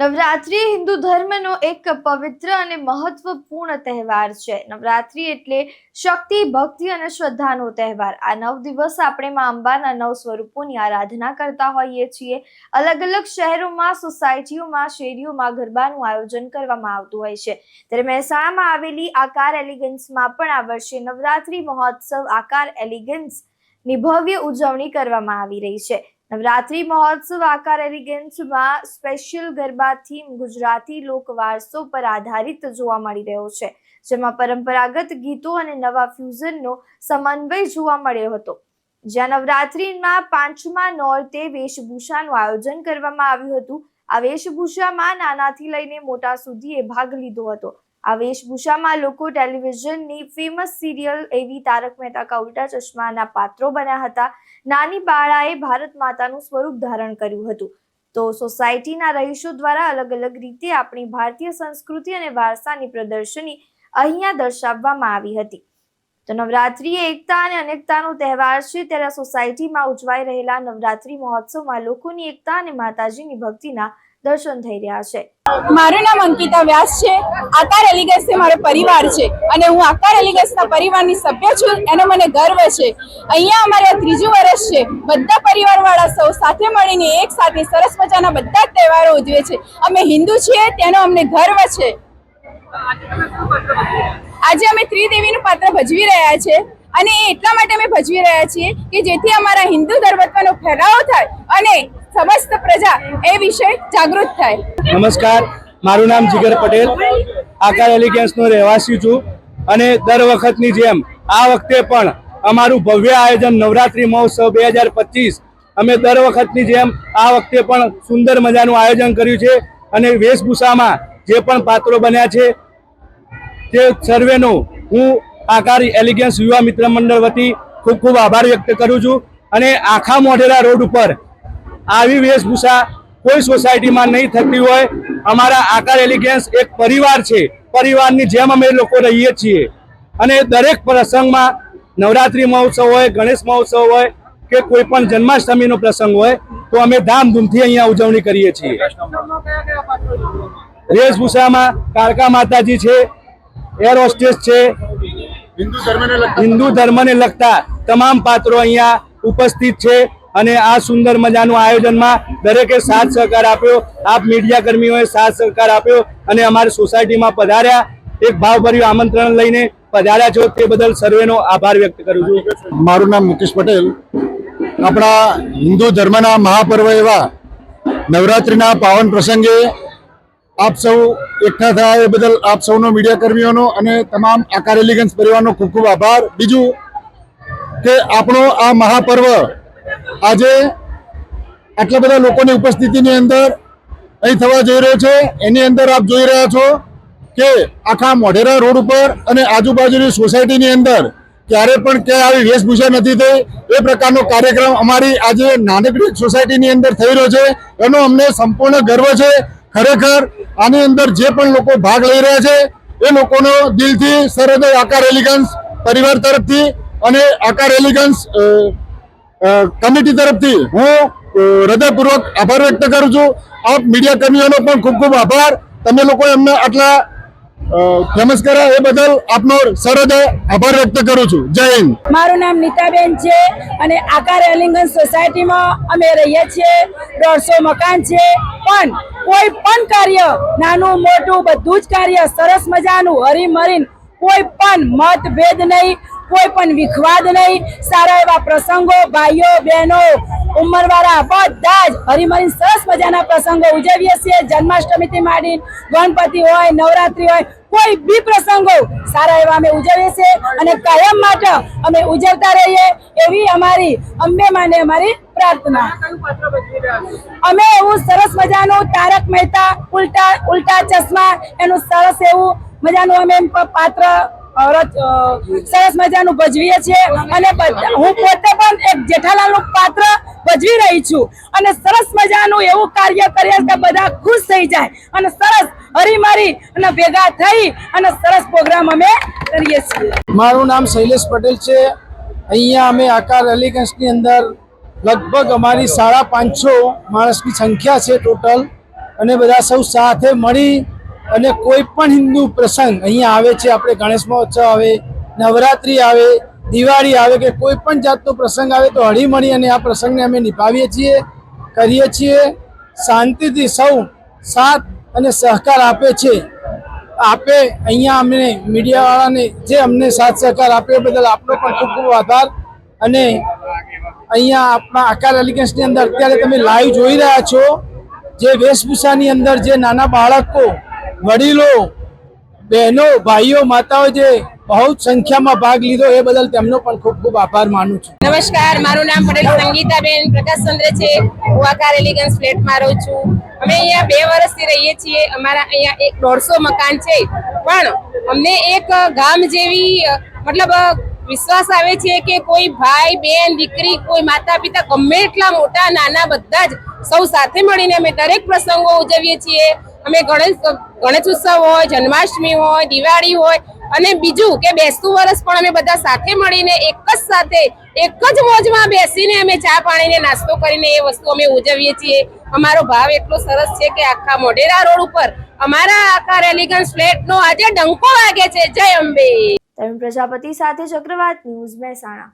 નવરાત્રી હિન્દુ ધર્મનો એક પવિત્ર અને મહત્વપૂર્ણ તહેવાર છે. નવરાત્રિ એટલે શક્તિ, ભક્તિ અને શ્રદ્ધાનો તહેવાર. આ નવ દિવસ આપણે મા અંબાના નવ સ્વરૂપોની આરાધના કરતા હોઈએ છીએ. અલગ અલગ શહેરોમાં, સોસાયટીઓમાં, શેરીઓમાં ગરબાનું આયોજન કરવામાં આવતું હોય છે. ત્યારે મહેસાણામાં આવેલી આકાર એલિગન્સમાં પણ આ વર્ષે નવરાત્રિ મહોત્સવ આકાર એલિગન્સની ભવ્ય ઉજવણી કરવામાં આવી રહી છે. નવરાત્રી મહોત્સવ આકાર એલિગન્સમાં સ્પેશિયલ ગરબા થીમ ગુજરાતી લોક વારસો પર આધારિત જોવા મળી રહ્યો છે, જેમાં પરંપરાગત ગીતો અને નવા ફ્યુઝનનો સમન્વય જોવા મળ્યો હતો. જ્યાં નવરાત્રીમાં પાંચમા નોરતે વેશભૂષાનું આયોજન કરવામાં આવ્યું હતું. આ વેશભૂષામાં નાનાથી લઈને મોટા સુધીએ ભાગ લીધો હતો. આ વેશભૂષામાં લોકો ટેલિવિઝનની ફેમસ સિરિયલ એવી તારક મહેતા કા ઉલ્ટા ચશ્માના પાત્રો બન્યા હતા. નાની બાળાએ ભારત માતાનું સ્વરૂપ ધારણ કર્યું હતું. તો સોસાયટીના રહીશો દ્વારા અલગ અલગ રીતે આપણી ભારતીય સંસ્કૃતિ અને વારસાની પ્રદર્શની અહીંયા દર્શાવવામાં આવી હતી. તો નવરાત્રિ એકતા અને અનેકતાનો તહેવાર છે. ત્યારે સોસાયટીમાં ઉજવાઈ રહેલા નવરાત્રિ મહોત્સવમાં લોકોની એકતા અને માતાજીની ભક્તિના દર્શન થઈ રહ્યા છે. મારું નામ અંકિતા વ્યાસ છે. આકાર એલિગસ એ મારો પરિવાર છે. અને હું આકાર એલિગસના પરિવારની સભ્ય છું. એનો મને ગર્વ છે. અહીંયા અમારે આ ત્રીજું વર્ષ છે. બધા પરિવારવાળા સૌ સાથે મળીને એક સાથે સરસ મજાના બધા જ તહેવારો ઉજવે છે. અમે હિન્દુ છીએ, તેનો અમને ગર્વ છે. આજે અમે ત્રિદેવીનું પાત્ર ભજવી રહ્યા છે અને એ એટલા માટે અમે ભજવી રહ્યા છીએ કે જેથી અમારા હિન્દુ ધર્મત્વનો ફેલાવો થાય અને સમસ્ત પ્રજા એ વિશે જાગૃત થાય. નમસ્કાર, મારું નામ જીગર પટેલ. આકાર એલિગન્સનો રહેવાસી છું અને દર વખતની જેમ આ વખતે પણ અમારું ભવ્ય આયોજન નવરાત્રી મહોત્સવ બે હજાર પચીસ અમે દર વખતની જેમ આ વખતે પણ સુંદર મજાનું આયોજન કર્યું છે અને વેશભૂષામાં જે પણ પાત્રો બન્યા છે તે સર્વેનો હું આકાર એલિગન્સ યુવા મિત્ર મંડળ વતી ખૂબ ખૂબ આભાર વ્યક્ત કરું છું. અને આખા મોઢેરા રોડ ઉપર આવી વેશભૂષા કોઈ સોસાયટીમાં નહીં થતી હોય. અમારા આકાર એલિગન્સ એક પરિવાર છે. પરિવારની જેમ અમે લોકો રહીએ છીએ. અને દરેક પ્રસંગમાં નવરાત્રિ મહોત્સવ હોય ગણેશ મહોત્સવ હોય કે કોઈ પણ જન્માષ્ટમીનો પ્રસંગ હોય તો અમે ધામધૂમથી અહીંયા ઉજવણી કરીએ છીએ. વેશભૂષામાં કાળકા માતાજી છે એર હોસ્ટેસ છે. હિન્દુ ધર્મને લગતા તમામ પાત્રો અહીંયા ઉપસ્થિત છે અને આ સુંદર મજાનું આયોજનમાં દરેકે સાથ સહકાર આપ્યો. આપ મીડિયા કર્મીઓએ સાથ સહકાર આપ્યો અને અમારી સોસાયટીમાં પધાર્યા. એક ભાવભર્યું આમંત્રણ લઈને પધાર્યા છો તે બદલ સર્વેનો આભાર વ્યક્ત કરું છું. મારું નામ મુકેશ પટેલ. આપણા હિન્દુ ધર્મના મહાપર્વ એવા નવરાત્રિના પાવન પ્રસંગે આપ સૌ એકઠા થયા એ બદલ આપ સૌનો મીડિયા કર્મીઓનો અને તમામ આકાર એલિગન્સ પરિવારનો ખૂબ ખૂબ આભાર. બીજું કે આપણો આ મહાપર્વ આજે આટલા બધા લોકોની ઉપસ્થિતિની અંદર અહીં થવા જઈ રહ્યો છે. એની અંદર આપ જોઈ રહ્યા છો કે આખા મોઢેરા રોડ ઉપર અને આજુબાજુની સોસાયટીની અંદર ક્યારે પણ ક્યાંય આવી વેશભૂષા નથી થઈ. એ પ્રકારનો કાર્યક્રમ અમારી આજે નાનકડી સોસાયટીની અંદર થઈ રહ્યો છે. એનો અમને સંપૂર્ણ ગર્વ છે. ખરેખર આની અંદર જે પણ લોકો ભાગ લઈ રહ્યા છે, એ લોકોનો દિલથી સરહદ આકાર એલિગન્સ પરિવાર તરફથી અને આકાર એલિગન્સ કમિટી તરફથી હું હૃદયપૂર્વક આભાર વ્યક્ત કરું છું. આપ મીડિયા કર્મીઓનો પણ ખૂબ ખૂબ આભાર. તમે લોકો એમને આટલા ફેમસ કર્યા એ બદલ આપનો સરદ આભાર વ્યક્ત કરું છું. જય હિન્દ. મારું નામ નીતાબેન છે અને આકાર એલિંગન સોસાયટીમાં અમે રહીએ છીએ. દોઢસો મકાન છે. પણ કોઈ પણ કાર્ય, નાનું, મોટું, બધું જ કાર્ય સરસ મજાનું, હરીમરીન, કોઈ પણ મતભેદ નહીં, કોઈ પણ વિખવાદ નહીં. સારા એવા પ્રસંગો, ભાઈઓ, બહેનો ઉંમરવાળા બધા જ હરીમરી સરસ મજાના પ્રસંગો ઉજવીએ છીએ. જન્માષ્ટમીથી માંડી ગણપતિ હોય, નવરાત્રી હોય, કોઈ બી પ્રસંગો સારા એવા અમે ઉજવીએ છીએ અને કાયમ માટે અમે ઉજવતા રહીએ એવી અમારી, અંબે માને અમારી પ્રાર્થના. અમે એવું સરસ મજાનું તારક મહેતા, ઉલ્ટા ઉલ્ટા ચશ્મા, એનું સરસ એવું મજાનું અમે પાત્ર સરસ મજાનું ભજવીએ છીએ. અને હું પોતે પણ એક જેઠાલાલનું પાત્ર ભજવી રહી છું. અને સરસ મજાનું એવું કાર્ય કરીએ કે બધા ખુશ થઈ જાય. અને સરસ હરીમારી અને ભેગા થઈ અને સરસ પ્રોગ્રામ અમે કરીએ છીએ. મારું નામ શૈલેષ પટેલ છે. અહીંયા અમે આકાર અલીગંજની અંદર લગભગ અમારી સાડા પાંચસો માણસની સંખ્યા છે ટોટલ. અને બધા સૌ સાથે મળી અને કોઈ પણ હિન્દુ પ્રસંગ અહીંયા આવે છે. આપણે ગણેશ મહોત્સવ આવે, નવરાત્રિ આવે દિવાળી આવે કે કોઈ પણ જાતનો પ્રસંગ આવે તો હળી મળી અને આ પ્રસંગને અમે નિભાવીએ છીએ, કરીએ છીએ. શાંતિથી સૌ સાથ અને સહકાર આપે છે. આપે અહીંયા અમને મીડિયાવાળાને જે અમને સાથ સહકાર આપે એ બદલ આપનો પણ ખૂબ ખૂબ આભાર. અને અહીંયા આપણા આકાર એલિગન્સની અંદર અત્યારે તમે લાઈવ જોઈ રહ્યા છો. જે વેશભૂષાની અંદર જે નાના બાળકો, વડીલો બહેનો, ભાઈઓ, માતાઓ જે બહુ સંખ્યામાં ભાગ લીધો, એ બદલ તેમનો પણ ખૂબ ખૂબ આભાર માનું છું. નમસ્કાર, મારું નામ પટેલ સંગીતાબેન પ્રકાશચંદ્ર છે. હું આકાર ફ્લેટ ફ્લેટમાં રહું છું. અમે અહીંયા બે વર્ષથી રહીએ છીએ. અમારા અહીંયા એક દોઢસો મકાન છે. પણ અમને એક ગામ જેવી મતલબ વિશ્વાસ આવે છે કે કોઈ ભાઈ, બેન, દીકરી, કોઈ માતા પિતા ગમે એટલા મોટા, નાના બધા જ સૌ સાથે મળીને અમે દરેક પ્રસંગો ઉજવીએ છીએ. અમે ગણેશ ગણેશ ઉત્સવ હોય, જન્માષ્ટમી હોય, દિવાળી હોય અને બીજું કે બેસતું વર્ષ પણ અમે બધા સાથે મળીને એક જ સાથે, એક જ મોજમાં બેસીને અમે ચા પાણીને નાસ્તો કરીને એ વસ્તુ અમે ઉજવીએ છીએ. અમારો ભાવ એટલો સરસ છે કે આખા મોઢેરા રોડ ઉપર અમારા આખા એલિગન્સ ફ્લેટનો આજે ડંકો વાગે છે. જય અંબે. તરુણ પ્રજાપતિ સાથે ચક્રવાત ન્યૂઝ મહેસાણા.